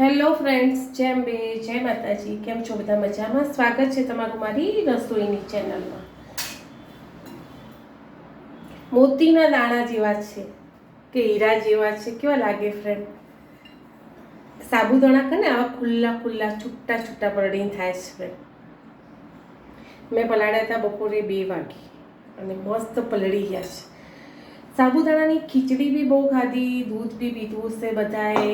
Hello friends જેમ બે જય માતાજી. કેમ છો બધા મજામાં? સ્વાગત છે તમારું મારી રસોઈની ચેનલમાં. મોતીના દાણા જેવા છે કે હીરા જેવા છે, કેવા લાગે ફ્રેન્ડ સાબુદાણા કને આવા ખુલ્લા ખુલ્લા, છૂટા છૂટા પરડીને થાય છે ફ્રેન્ડ મેં પલાળ્યા હતા બપોરે બે વાગે અને મસ્ત પલળી ગયા છે. સાબુદાણાની ખીચડી બી બહુ ખાધી, દૂધ બી પીધું છે બધાએ.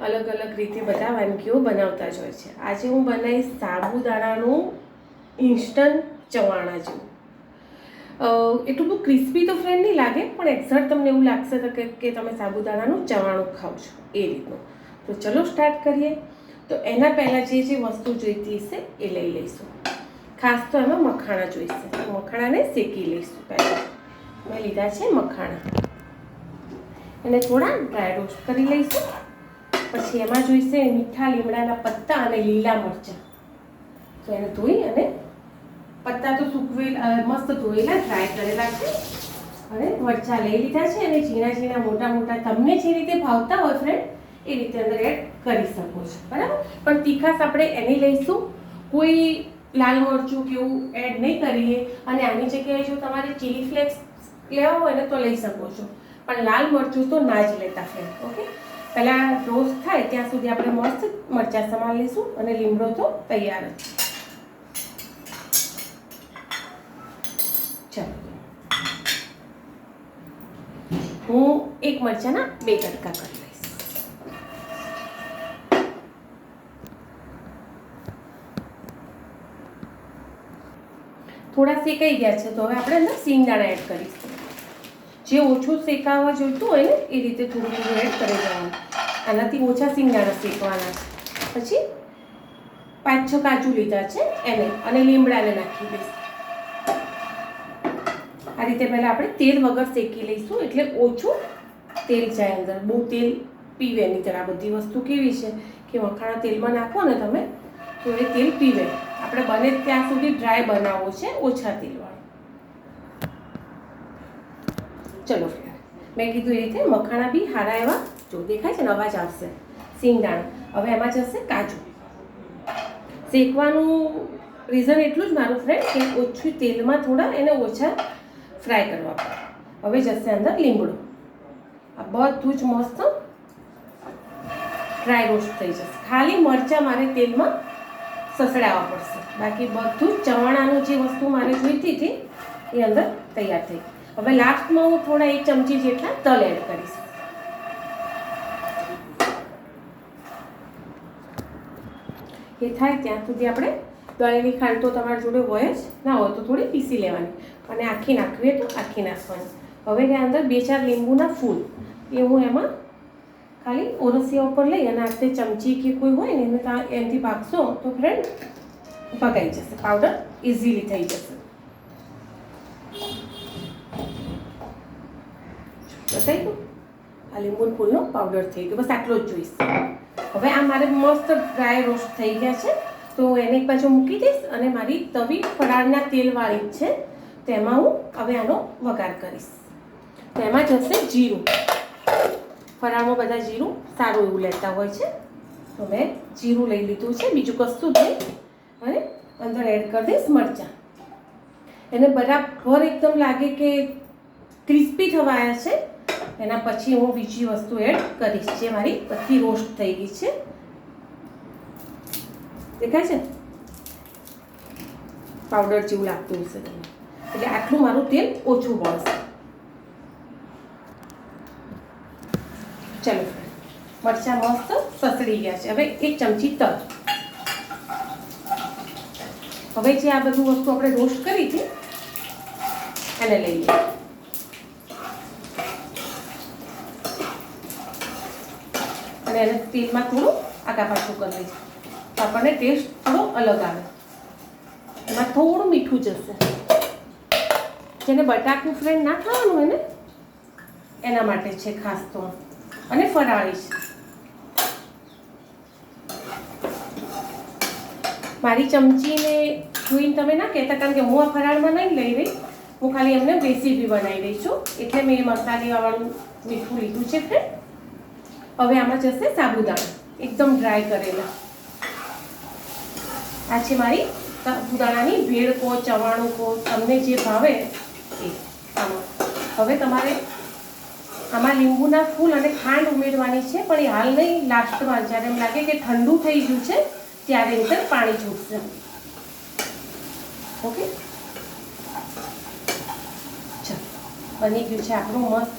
અલગ અલગ રીતે બધા વાનગીઓ બનાવતા જ હોય છે. આજે હું બનાવીશ સાબુદાણાનું ઇન્સ્ટન્ટ ચવાણા જેવું. એટલું બધું ક્રિસ્પી તો ફ્રેન્ડ નહીં લાગે, પણ એક્ઝેક્ટ તમને એવું લાગશે તો કે તમે સાબુદાણાનું ચવાણું ખાવ છો એ રીતનું. તો ચલો સ્ટાર્ટ કરીએ. તો એના પહેલાં જે જે વસ્તુ જોઈતી હશે એ લઈ લઈશું. ખાસ તો એમાં મખાણા જોઈશે. મખાણાને શેકી લઈશું પહેલાં. મેં લીધા છે મખાણા. એને થોડા ડ્રાય રોસ્ટ કરી લઈશું. પછી એમાં જોઈશે મીઠા, લીમડાના પત્તા અને લીલા મરચાં. તો એને ધોઈ અને પત્તા તો સૂકવેલ મસ્ત ધોયેલા ડ્રાય કરેલા છે. અને મરચાં લઈ લીધા છે અને ઝીણા ઝીણા, મોટા મોટા, તમને જે રીતે ભાવતા હોય ફ્રેન્ડ એ રીતે અંદર એડ કરી શકો છો. બરાબર? પણ તીખાસ આપણે એની લઈશું. કોઈ લાલ મરચું કે એવું એડ નહીં કરીએ. અને આની જગ્યાએ જો તમારે ચીલી ફ્લેક્સ લેવા હોય ને તો લઈ શકો છો. પણ લાલ મરચું તો ના જ લેતા ફ્રેન્ડ ઓકે પહેલાં રોસ્ટ થાય ત્યાં સુધી આપણે મસ્ત મરચાં સમાન લઈશું અને લીમડો તો તૈયાર જ. ચાલો. હું એક મરચાંના બે તડકા કરી લઈશ. થોડા શેકાઈ ગયા છે, તો હવે આપણે અંદર સિંગદાણા એડ કરીશું. જે ઓછું શેકાવા જોઈતું હોય ને, એ રીતે થોડું થોડું એડ કરી દેવાનું. આનાથી ઓછા સિંગાણા શેકવાના. પછી પાંચ છ કાજુ લીધા છે એને, અને લીમડાને નાખી દઈશ. આ રીતે પહેલાં આપણે તેલ વગર શેકી લઈશું, એટલે ઓછું તેલ જાય અંદર. બહુ તેલ પીવે નહીં. ત્યારે આ બધી વસ્તુ કેવી છે કે મખાણા તેલમાં નાખો ને તમે, તો એ તેલ પીવે. આપણે બને ત્યાં સુધી ડ્રાય બનાવવો છે ઓછા તેલવાળો. ચલો મેં કીધું એ રીતે મખાણા બી સારા એવા જો દેખાય છે ને અવાજ આવશે. સિંગદાણા હવે એમાં જશે કાજુ. શેકવાનું રીઝન એટલું જ મારું ફ્રેન્ડ કે ઓછું તેલમાં થોડા એને ઓછા ફ્રાય કરવા પડે. હવે જશે અંદર લીમડો આ બધું જ મસ્ત ડ્રાય રોસ્ટ થઈ જશે. ખાલી મરચાં મારે તેલમાં સસડાવવા પડશે. બાકી બધું જ ચવાણાનું જે વસ્તુ મારે જોઈતી હતી એ અંદર તૈયાર થઈ હવે લાસ્ટમાં હું થોડા એક ચમચી જેટલા તલ એડ કરીશ. એ થાય ત્યાં સુધી આપણે દળેલી ખાંડ તો તમારી જોડે હોય જ, ના હોય તો થોડી પીસી લેવાની. અને આખી નાખવી તો આખી નાખવાની. હવે ત્યાં અંદર બે ચાર લીંબુના ફૂલ. એ હું એમાં ખાલી ઓરસિયા ઉપર લઈ અને આ ચમચી કે કોઈ હોય ને એને એનાથી ભાગશો તો ફ્રેન્ડ ભગાઈ જશે. પાવડર ઇઝીલી થઈ જશે. બતાવી ગયું? આ લીંબુ ફૂલનો પાવડર થઈ ગયો. બસ આટલો જ જોઈશ. હવે આ મારે મસ્ત ડ્રાય રોસ્ટ થઈ ગયા છે. તો એને એક બાજુ મૂકી દઈશ અને મારી તવી ફરાળના તેલવાળી જ છે, તેમાં હું હવે આનો વઘાર કરીશ. તેમાં જશે જીરું. ફરાળમાં બધા જીરું સારું એવું લેતા હોય છે. તો મેં જીરું લઈ લીધું છે. બીજું કશું જ નહીં. અને અંદર એડ કરી દઈશ મરચાં. એને બરાબર એકદમ લાગે કે ક્રિસ્પી થવાયા છે. એના પછી હું બીજી વસ્તુ એડ કરીશ, જે મારી બધી રોસ્ટ થઈ ગઈ છે. દેખાય છે? પાવડર જેવું લાગતું હશે તમને. એટલે આટલું મારું તેલ ઓછું બળશે ચલો, મરચાં મસ્ત સસડી ગયા છે. હવે એક ચમચી તલ. હવે જે આ બધું વસ્તુ આપણે રોસ્ટ કરી હતી, એને લઈ લઈએ. અને એને તેલમાં થોડું આકા પાછું કરી લઈશું. તો આપણને ટેસ્ટ થોડો અલગ આવે. એમાં થોડું મીઠું જશે. જેને બટાકું ફ્રેન્ડ ના ખાવાનું હોય ને, એના માટે છે ખાસ તો. અને ફરાળી મારી ચમચીને જોઈને તમે ના કહેતા, કારણ કે હું આ ફરાળમાં નહીં લઈ રહી. હું ખાલી એમને રેસીપી બનાવી રહી છું. એટલે મેં મસાલીવાળું મીઠું લીધું છે ફ્રેન્ડ હવે આમાં જશે સાબુદાણા. એકદમ ડ્રાય કરેલા. આ છે મારી સાબુદાણાની ભેળ કહો ચવાણું કહો તમને જે ભાવે એ હવે તમારે આમાં લીંબુના ફૂલ અને ખાંડ ઉમેરવાની છે, પણ એ હાલ નહીં લાસ્ટમાં જ્યારે એમ લાગે કે ઠંડુ થઈ ગયું છે, ત્યારે અંદર પાણી છૂટશે. ઓકે? ચાલો, બની ગયું છે આપણું મસ્ત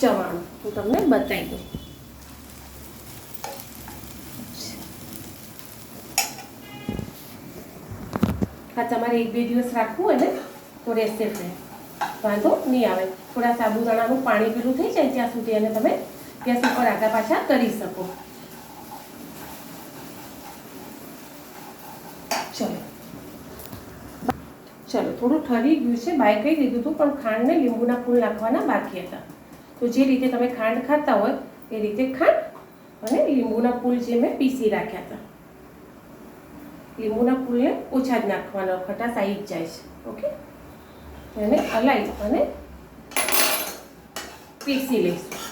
ચવાણું. હું તમને બતાવી દઉં. હા, તમારે એક બે દિવસ રાખવું હોય ને તો રહેશે ફ્રેન્ડ વાંધો નહીં આવે. થોડા સાબુદાણાનું પાણી પેલું થઈ જાય ત્યાં સુધી અને તમે ગેસ ઉપર આગા પાછા કરી શકો. ચલો. ચલો, થોડું ઠરી ગયું છે, બાય કહી દીધું હતું, પણ ખાંડને લીંબુના ફૂલ નાખવાના બાકી હતા. તો જે રીતે તમે ખાંડ ખાતા હોય, એ રીતે ખાંડ અને લીંબુના ફૂલ જે મેં પીસી રાખ્યા હતા. લીંબુના ફૂલને ઓછા જ નાખવાના ખટાશ આવી જ જાય છે. ઓકે? એને હલાવી અને પીસી લઈશું.